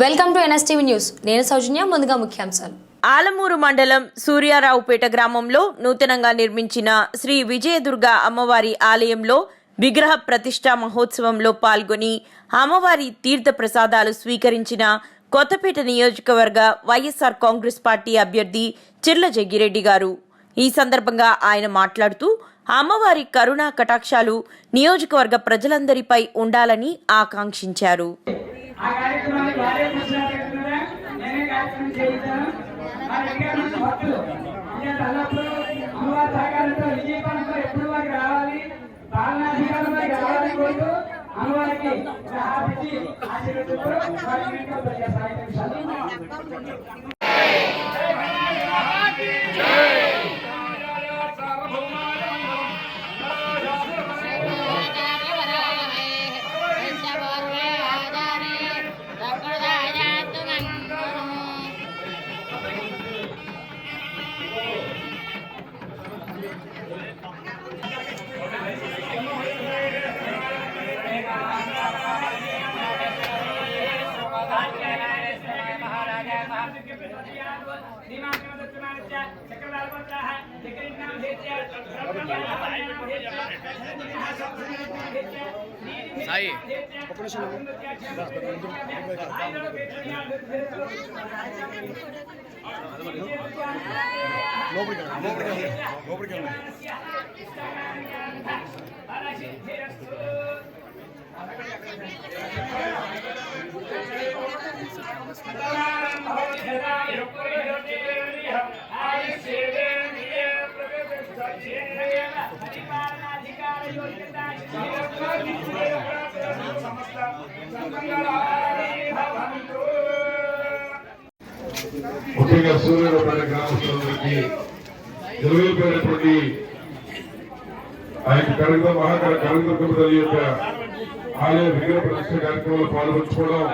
Welcome to NSTV news. నేను సౌజన్య ముందుగా ముఖ్యాంశాలు. ఆలమూరు మండలం సూర్యారావుపేట గ్రామంలో నూతనంగా నిర్మించిన శ్రీ విజయదుర్గ అమ్మవారి ఆలయంలో విగ్రహ ప్రతిష్ఠా మహోత్సవంలో పాల్గొని అమ్మవారి తీర్థ ప్రసాదాలు స్వీకరించిన కొత్తపేట నియోజకవర్గ వైఎస్ఆర్ కాంగ్రెస్ పార్టీ అభ్యర్థి చిర్ల జగ్గిరెడ్డి గారు. ఈ సందర్భంగా ఆయన మాట్లాడుతూ అమ్మవారి కరుణా కటాక్షాలు నియోజకవర్గ ప్రజలందరిపై ఉండాలని ఆకాంక్షించారు. ఆ కార్యక్రమాన్ని వారే కూర్చున్నట్టున్నారా నేనే కార్యక్రమం చేయించాను మా దగ్గర నుంచి భక్తులు ఇంకా తల్లప్పుడు అమ్మవారి సహకారంతో విజయపాలనతో ఎప్పుడు వారికి రావాలి? పాలనాధికారులు వారికి రావాలని కోరుతూ అమ్మవారికి ఒక హారతి ఇచ్చి ఆశీర్వదిస్తూ వారికి మీకు ప్రజా సాహిత్యం సాయి ముఖ్యంగా సూర్యులపేట గ్రామస్తులందరికీ తెలివైపోయినటువంటి ఆయన కనక మహాకర కనకదుర్గమ్మ తల్లి యొక్క ఆలయ విగ్రహ ప్రదర్శన కార్యక్రమంలో పాల్గొంచుకోవడం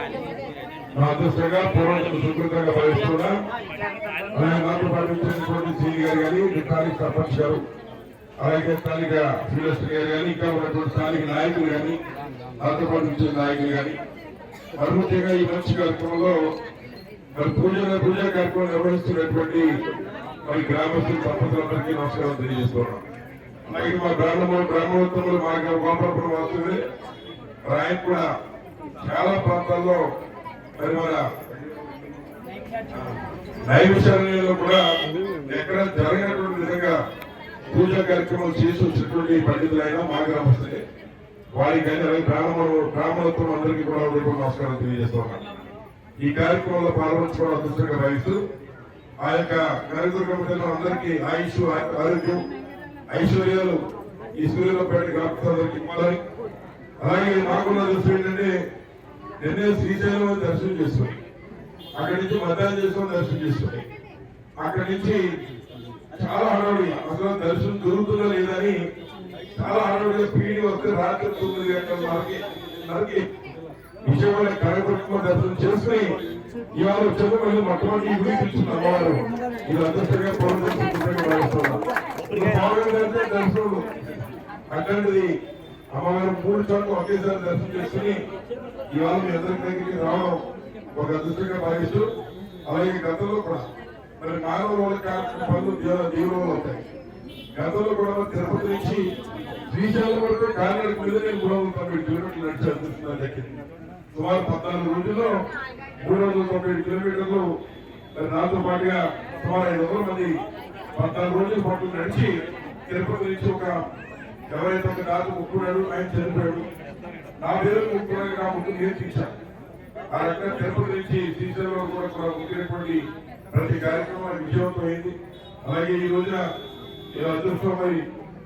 నా అదృష్టంగా పూర్వం సుకృతంగా భావిస్తున్నా అలాగే నాతో పాటించినటువంటి సీని గారు కానీ స్థానిక సర్పంచ్ గారు. అలాగే స్థానిక శ్రీలక్ష్మి గారు కానీ ఇంకా ఉన్నటువంటి స్థానిక నాయకులు కానీ నాతో పాటు వచ్చిన నాయకులు కానీ మరి ముఖ్యంగా ఈ మంచి కార్యక్రమంలో మరి పూజ పూజా కార్యక్రమం నిర్వహిస్తున్నటువంటి మరి గ్రామస్తుల సంపదలందరికీ నమస్కారం తెలియజేస్తున్నాం అలాగే మా బ్రాహ్మణ బ్రాహ్మణోత్తములు మా గోపాలపురం వస్తుంది. మరి ఆయన కూడా చాలా ప్రాంతాల్లో మరి మన నైమిషాలయంలో కూడా ఎక్కడ జరగనటువంటి విధంగా పూజా కార్యక్రమాలు చేసి వచ్చినటువంటి పండితులైనా మా గ్రామస్తులే వారికి కానీ అలాగే బ్రాహ్మణత్వం అందరికీ కూడా రేపు నమస్కారం తెలియజేస్తున్నాను ఈ కార్యక్రమంలో పాల్గొంచుకోవడం అదృష్టంగా భావిస్తూ ఆ యొక్క కార్యక్రమంలో అందరికీ ఆయుష్ ఆరోగ్యం ఐశ్వర్యాలు ఈ సూర్యులపేట గ్రామస్తులందరికీ ఇవ్వాలి. అలాగే మాకున్న దృష్టి ఏంటంటే నిన్నే శ్రీశైలం దర్శనం చేసుకుని అక్కడి నుంచి మధ్యాహ్నం చేసుకొని దర్శనం చేసుకుని అక్కడి నుంచి చాలా హడావుడి అసలు దర్శనం దొరుకుతుందో లేదని చాలా హడావుడిగా పీడి వస్తే రాత్రి తొమ్మిది గంటల మనకి మనకి విజయవాడ కనకదుర్గమ్మ దర్శనం చేసుకుని ఇవాళ వచ్చాక మళ్ళీ మొట్టమొదటి ఈ గుడి అమ్మవారు. ఇది అదృష్టంగా పౌరదర్శనంగా దర్శనం అట్లాంటిది అమ్మవారు మూడు చోట్ల ఒకేసారి దర్శనం చేసుకుని ఇవాళ మీ అందరి దగ్గరికి రావడం ఒక అదృష్టంగా భావిస్తూ అలాగే గతంలో కూడా మరి మానవ రోజుల కార్యక్రమ పనులు దీవులు అవుతాయి. గతంలో కూడా తిరుపతి నుంచి శ్రీశైలం వరకు కాలినడక మీద నేను మూడు వందల తొంభై కిలోమీటర్లు నడిచి అదృష్టంగా దక్కింది సుమారు పద్నాలుగు రోజుల్లో మూడు వందల తొంభై కిలోమీటర్లు మరి నాతో పాటుగా సుమారు ఐదు వందల మంది పద్నాలుగు రోజుల పాటు నడిచి తిరుపతి నుంచి ఒక ఎవరైతే ఒక దాత ముక్కున్నాడు. ఆయన చనిపోయాడు. నా పేరు ముక్కున్నాడు. నా ముక్కు నేను తీశాను ఆ రకంగా తిరుపతి నుంచి శ్రీశైలం కూడా కూడా ప్రతి కార్యక్రమం విజయవంతమైంది అలాగే ఈ రోజున అదృష్టం మరి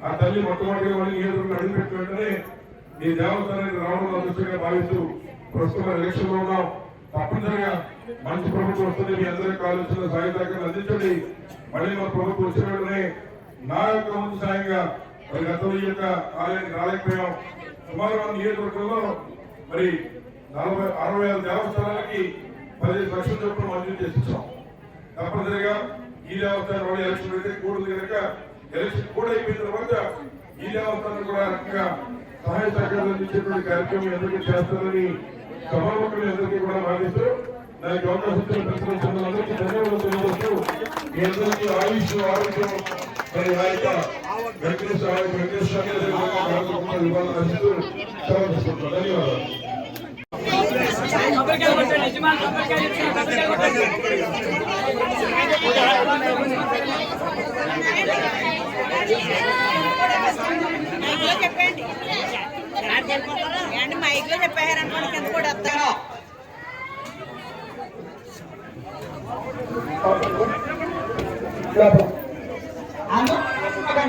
ఆ తల్లి మొట్టమొదటిగా మళ్ళీ నియోజకవర్గం అడుగుపెట్టిన వెంటనే ఈ దేవస్థానానికి రావడం అదృష్టంగా భావిస్తూ ప్రస్తుతం ఎలక్షన్లో ఉన్నాం. తప్పనిసరిగా మంచి ప్రభుత్వం వస్తుంది. మీ అందరికీ కావాల్సిన సాయ అందించండి. మళ్ళీ మా ప్రభుత్వం వచ్చిన వెంటనే నా యొక్క ముందు సాయంగా మరి గతంలో ఈ యొక్క ఆలయానికి రాలేకపోయాం. సుమారు మన నియోజకవర్గంలో మరి నలభై అరవై ఆరు దేవస్థానాలకి పదిహేను లక్షల చొప్పున మంజూరు చేసి ఇచ్చాం. తప్పనిసరిగా ఈ దేవస్థానం వాళ్ళు ఎలక్షన్ అయితే కూడదు కనుక ఎలక్షన్ కూడా అయిపోయిన తర్వాత ఈ దేవస్థానం కూడా రకంగా సహాయ సహకారాలు అందించేటువంటి కార్యక్రమం ఎందుకు చేస్తారని సభాముఖులు ఎందుకు కూడా భావిస్తూ నాకు అవకాశం ఇచ్చిన ప్రతి ధన్యవాదాలు తెలియజేస్తూ మీ అందరికీ ఆయుష్ ఆరోగ్యం మరి ఆ యొక్క వెంకటేశ్వర వెంకటేశ్వర కార్యక్రమంలో ఇవ్వాలని ఆశిస్తూ సెలవు తీసుకుంటున్నాను. ధన్యవాదాలు. చెప్పండి. ఏంటి మైక్లో చెప్పారనుకోండి కింద కూడా వస్తాను